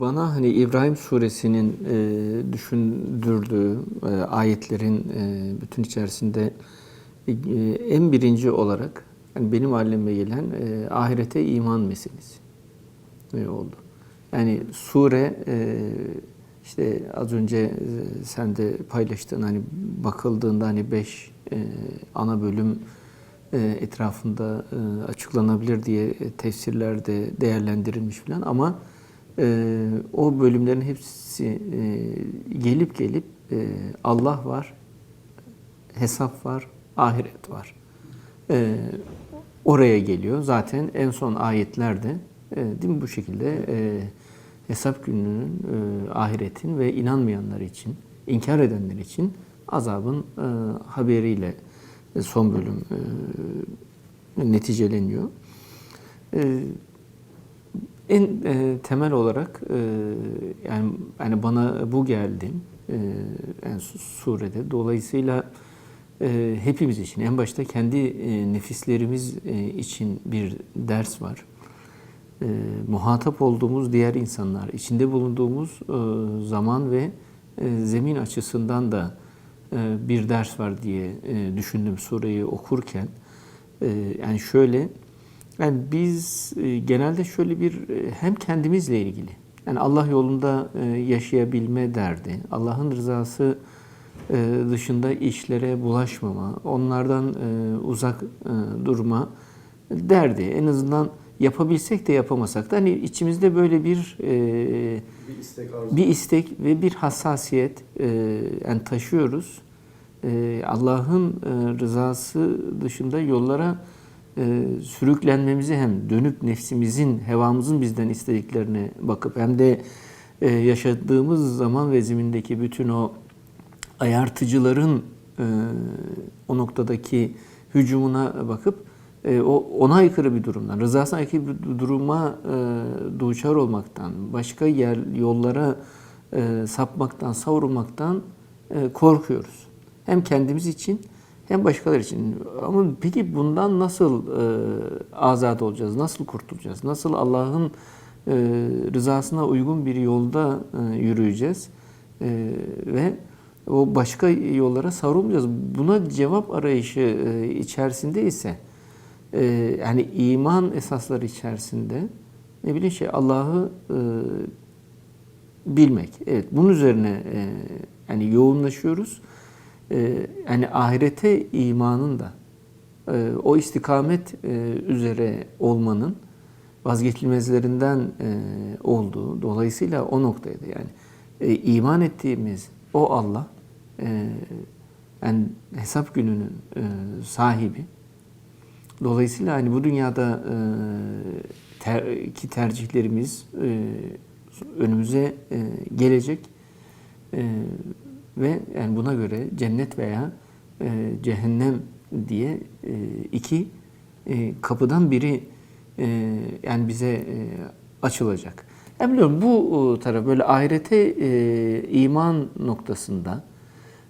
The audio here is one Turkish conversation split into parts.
Bana hani İbrahim suresinin e, düşündürdüğü e, ayetlerin e, bütün içerisinde e, en birinci olarak yani benim aleme gelen e, ahirete iman meselesi e, oldu. Yani sure e, işte az önce e, sen de paylaştın hani bakıldığında hani beş e, ana bölüm e, etrafında e, açıklanabilir diye tefsirlerde değerlendirilmiş falan ama e, o bölümlerin hepsi e, gelip gelip e, Allah var, hesap var, ahiret var. E, oraya geliyor. Zaten en son ayetlerde e, değil mi bu şekilde e, hesap gününün, e, ahiretin ve inanmayanlar için, inkar edenler için azabın e, haberiyle e, son bölüm e, neticeleniyor. E, en e, temel olarak e, yani yani bana bu geldi e, yani su- surede. Dolayısıyla e, hepimiz için en başta kendi e, nefislerimiz e, için bir ders var. E, muhatap olduğumuz diğer insanlar, içinde bulunduğumuz e, zaman ve e, zemin açısından da e, bir ders var diye e, düşündüm sureyi okurken. E, yani şöyle yani biz e, genelde şöyle bir e, hem kendimizle ilgili yani Allah yolunda e, yaşayabilme derdi, Allah'ın rızası dışında işlere bulaşmama, onlardan uzak durma derdi. En azından yapabilsek de yapamasak da hani içimizde böyle bir Bir istek arzu. bir istek ve bir hassasiyet yani taşıyoruz. Allah'ın rızası dışında yollara e, sürüklenmemizi hem dönüp nefsimizin, hevamızın bizden istediklerine bakıp hem de e, yaşadığımız zaman ve zemindeki bütün o ayartıcıların e, o noktadaki hücumuna bakıp e, o ona aykırı bir durumdan, rızasına aykırı bir duruma e, duçar olmaktan, başka yer yollara e, sapmaktan, savrulmaktan e, korkuyoruz. Hem kendimiz için hem başkaları için. Ama peki bundan nasıl e, azat olacağız? Nasıl kurtulacağız? Nasıl Allah'ın e, rızasına uygun bir yolda e, yürüyeceğiz? E, ve o başka yollara savrulmayacağız. Buna cevap arayışı e, içerisinde ise e, yani iman esasları içerisinde ne bileyim şey Allah'ı e, bilmek. Evet bunun üzerine e, yani yoğunlaşıyoruz. E, yani ahirete imanın da e, o istikamet e, üzere olmanın vazgeçilmezlerinden e, olduğu dolayısıyla o noktaydı. Yani e, iman ettiğimiz o Allah e, yani hesap gününün sahibi. Dolayısıyla hani bu dünyada ki tercihlerimiz önümüze gelecek ve yani buna göre cennet veya e, cehennem diye e, iki e, kapıdan biri e, yani bize e, açılacak. Yani biliyorum bu e, taraf böyle ahirete e, iman noktasında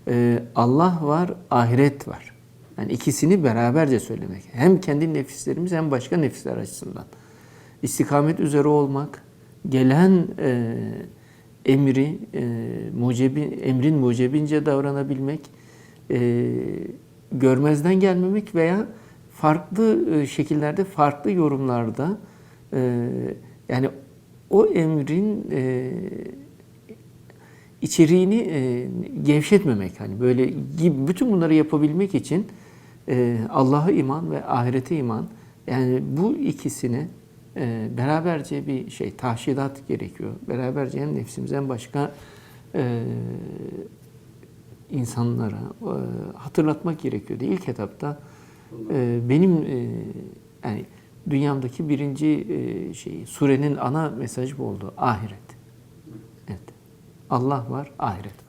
e, Allah var, ahiret var. Yani ikisini beraberce söylemek. Hem kendi nefislerimiz hem başka nefisler açısından. İstikamet üzere olmak, gelen e, emri, e, mucebi, emrin mucebince davranabilmek, e, görmezden gelmemek veya farklı e, şekillerde, farklı yorumlarda e, yani o emrin içeriğini gevşetmemek hani böyle gibi bütün bunları yapabilmek için Allah'a iman ve ahirete iman yani bu ikisini e, beraberce bir şey tahşidat gerekiyor. Beraberce hem nefsimize hem başka e, insanlara e, hatırlatmak gerekiyor. İlk etapta e, benim e, yani dünyamdaki birinci e, şeyi surenin ana mesajı bu oldu. Ahiret. Evet. Allah var, ahiret.